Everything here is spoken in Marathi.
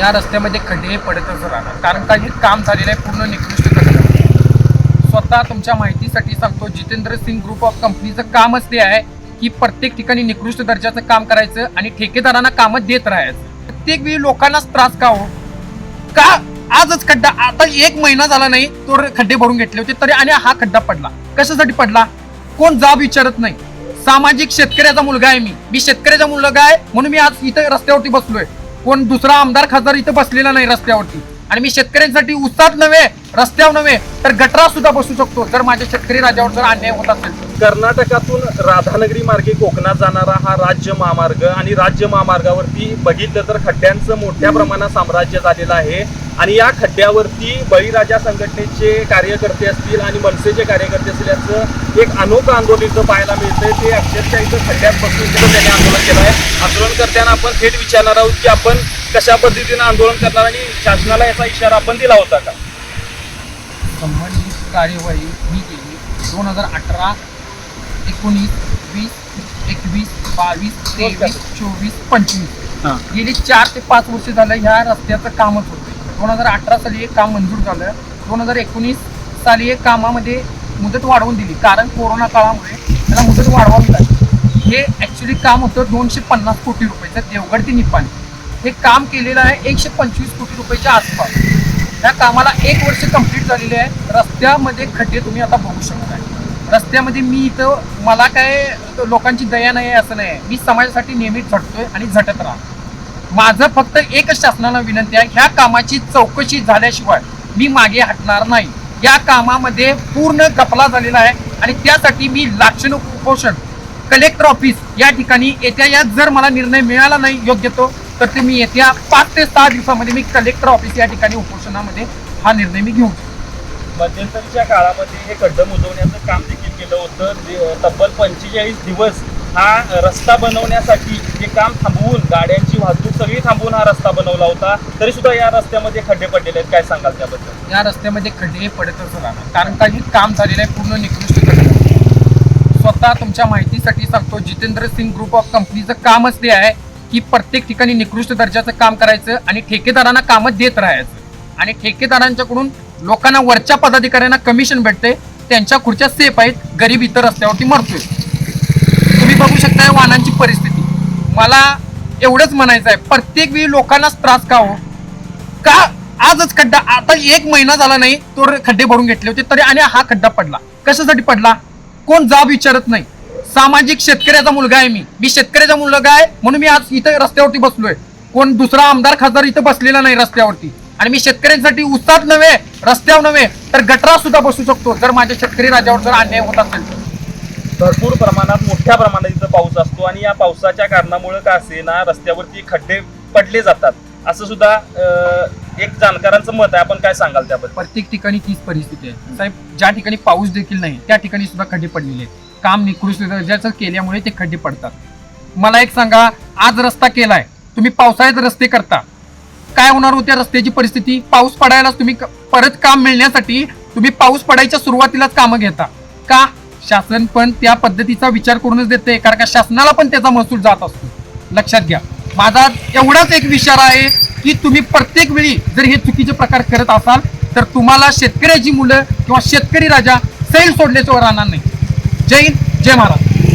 या रस्त्यामध्ये खड्डे पडतच राहणार कारण का हे काम झालेलं आहे पूर्ण निकृष्ट करणार स्वतः तुमच्या माहितीसाठी सांगतो जितेंद्र सिंग ग्रुप ऑफ कंपनीचं कामच ते आहे की प्रत्येक ठिकाणी निकृष्ट दर्जाचं काम करायचं आणि ठेकेदारांना कामं देत राहायचं. प्रत्येक वेळी लोकांनाच त्रास का हो? का? आजच खड्डा आता एक महिना झाला नाही तो खड्डे भरून घेतले होते तरी आणि हा खड्डा पडला. कशासाठी पडला? कोण जाब विचारत नाही. सामाजिक शेतकऱ्याचा मुलगा आहे मी. मी शेतकऱ्याचा मुलगा आहे म्हणून मी आज इथं रस्त्यावरती बसलोय. कोण दुसरा आमदार खासदार इथं बसलेला नाही रस्त्यावरती. आणि मी शेतकऱ्यांसाठी उसात नव्हे रस्त्यावर नव्हे तर गटरात सुद्धा बसू शकतो. जर माझ्या शेतकरी राजावर जर अन्याय होत असेल कर्नाटकातून राधानगरी मार्गे कोकणात जाणारा हा राज्य महामार्ग आणि राज्य महामार्गावरती बघितलं तर खड्ड्यांचं मोठ्या प्रमाणात साम्राज्य झालेलं आहे. आणि या खड्ड्यावरती बळीराजा संघटनेचे कार्यकर्ते असतील आणि मनसेचे कार्यकर्ते असतील याचं एक अनोखं आंदोलन इथं पाहायला मिळतंय. ते अक्षरशः इथं खड्ड्यात बसून त्यांनी आंदोलन केलं आहे आंदोलनकर्त्यांना आपण थेट विचारणार आहोत की आपण कशा पद्धतीनं आंदोलन करणार आणि शासनाला याचा इशारा आपण दिला होता का? संबंधित कार्यवाही मी केली. दोन हजार अठरा एकोणीस वीस एकवीस बावीस तेवीस चोवीस पंचवीस. हां. गेली चार ते पाच वर्ष झालं ह्या रस्त्याचं कामच होतं दोन हजार अठरा साली एक काम मंजूर झालं. दोन हजार एकोणीस साली एक कामामध्ये मुदत वाढवून दिली. कारण कोरोना काळामुळे त्याला मुदत वाढवावी लागली. हे ॲक्च्युली काम होतं दोनशे पन्नास कोटी रुपयाचं देवगड ते निपाणी. हे काम केलेलं आहे एकशे पंचवीस कोटी रुपयाच्या आसपास. या कामाला एक वर्ष कंप्लीट झालेले आहे. रस्त्यामध्ये खड्डे तुम्ही आता बघू शकताय रस्त्यामध्ये मी इथं मला काय लोकांची दया नाही आहे असं नाही आहे. मी समाजासाठी नेहमीच झटतोय आणि झटत राहतो. माझं फक्त एकच शासनाला विनंती आहे ह्या कामाची चौकशी झाल्याशिवाय मी मागे हटणार नाही. या कामामध्ये पूर्ण कपला झालेला आहे आणि त्यासाठी मी लाक्षणिक उपोषण कलेक्टर ऑफिस या ठिकाणी येत्या या जर मला निर्णय मिळाला नाही योग्य तो तर ते मी येत्या पाच ते सहा दिवसामध्ये मी कलेक्टर ऑफिस या ठिकाणी उपोषणामध्ये हा निर्णय मी घेऊ. मध्यंतरीच्या काळामध्ये हे खड्डे मुजवण्याचं काम देखील केलं होतं. तब्बल पंचेचाळीस दिवस हा रस्ता बनवण्यासाठी जे काम थांबवून गाड्यांची वाहतूक सगळी थांबवून हा रस्ता बनवला होता तरी सुद्धा या रस्त्यामध्ये खड्डे पडलेले आहेत. काय सांगाल त्याबद्दल? या रस्त्यामध्ये खड्डे पडतच राहणार. कारण काही काम झालेलं आहे पूर्ण निकृष्ट स्वतः तुमच्या माहितीसाठी सांगतो जितेंद्र सिंग ग्रुप ऑफ कंपनीचं कामच ते आहे की प्रत्येक ठिकाणी निकृष्ट दर्जाचं काम करायचं आणि ठेकेदारांना कामं देत राहायचं. आणि ठेकेदारांच्याकडून लोकांना वरच्या पदाधिकाऱ्यांना कमिशन भेटते त्यांच्या खुर्च्या सेफ आहेत गरीब इतर रस्त्यावरती मरतोय. बघू शकताय वाहनांची परिस्थिती. मला एवढंच म्हणायचं आहे प्रत्येक वेळी लोकांनाच त्रास का हो? का आजच खड्डा आता एक महिना झाला नाही तो खड्डे भरून घेतले होते तरी आणि हा खड्डा पडला. कशासाठी पडला? कोण जाब विचारत नाही. सामाजिक शेतकऱ्याचा मुलगा आहे मी. मी शेतकऱ्याचा मुलगा आहे म्हणून मी आज इथं रस्त्यावरती बसलोय. कोण दुसरा आमदार खासदार इथं बसलेला नाही रस्त्यावरती. आणि मी शेतकऱ्यांसाठी उसात नव्हे रस्त्यावर नव्हे तर गटरा सुद्धा बसू शकतो जर माझ्या शेतकरी राजावर जर अन्याय होत असेल तर. भरपूर प्रमाणात मोठ्या प्रमाणात इथं पाऊस असतो आणि या पावसाच्या कारणामुळे का असेना रस्त्यावरती खड्डे पडले जातात. असं सुद्धा एक जाणकारांचं मत आहे. आपण काय सांगाल त्याबद्दल? प्रत्येक ठिकाणी तीच परिस्थिती आहे. साहेब ज्या ठिकाणी पाऊस देखील नाही त्या ठिकाणी सुद्धा खड्डे पडलेले आहेत. काम निकृष्ट दर्जाचं केल्यामुळे ते खड्डे पडतात. मला एक सांगा आज रस्ता केलाय. तुम्ही पावसाळ्यात रस्ते करता. काय होणार होत्या रस्त्याची परिस्थिती? पाऊस पडायलाच तुम्ही परत काम मिळण्यासाठी तुम्ही पाऊस पडायच्या सुरुवातीलाच कामं घेता. का शासन पण त्या पद्धतीचा विचार करूनच देते कारण का शासनाला पण त्याचा महसूल जात असतो. लक्षात घ्या. माझा एवढाच एक विचार आहे की तुम्ही प्रत्येक वेळी जर हे चुकीचे प्रकार करत असाल तर तुम्हाला शेतकऱ्याची मुलं किंवा शेतकरी राजा सैल सोडल्याशिवाय राहणार नाही. जय हिंद जय महाराज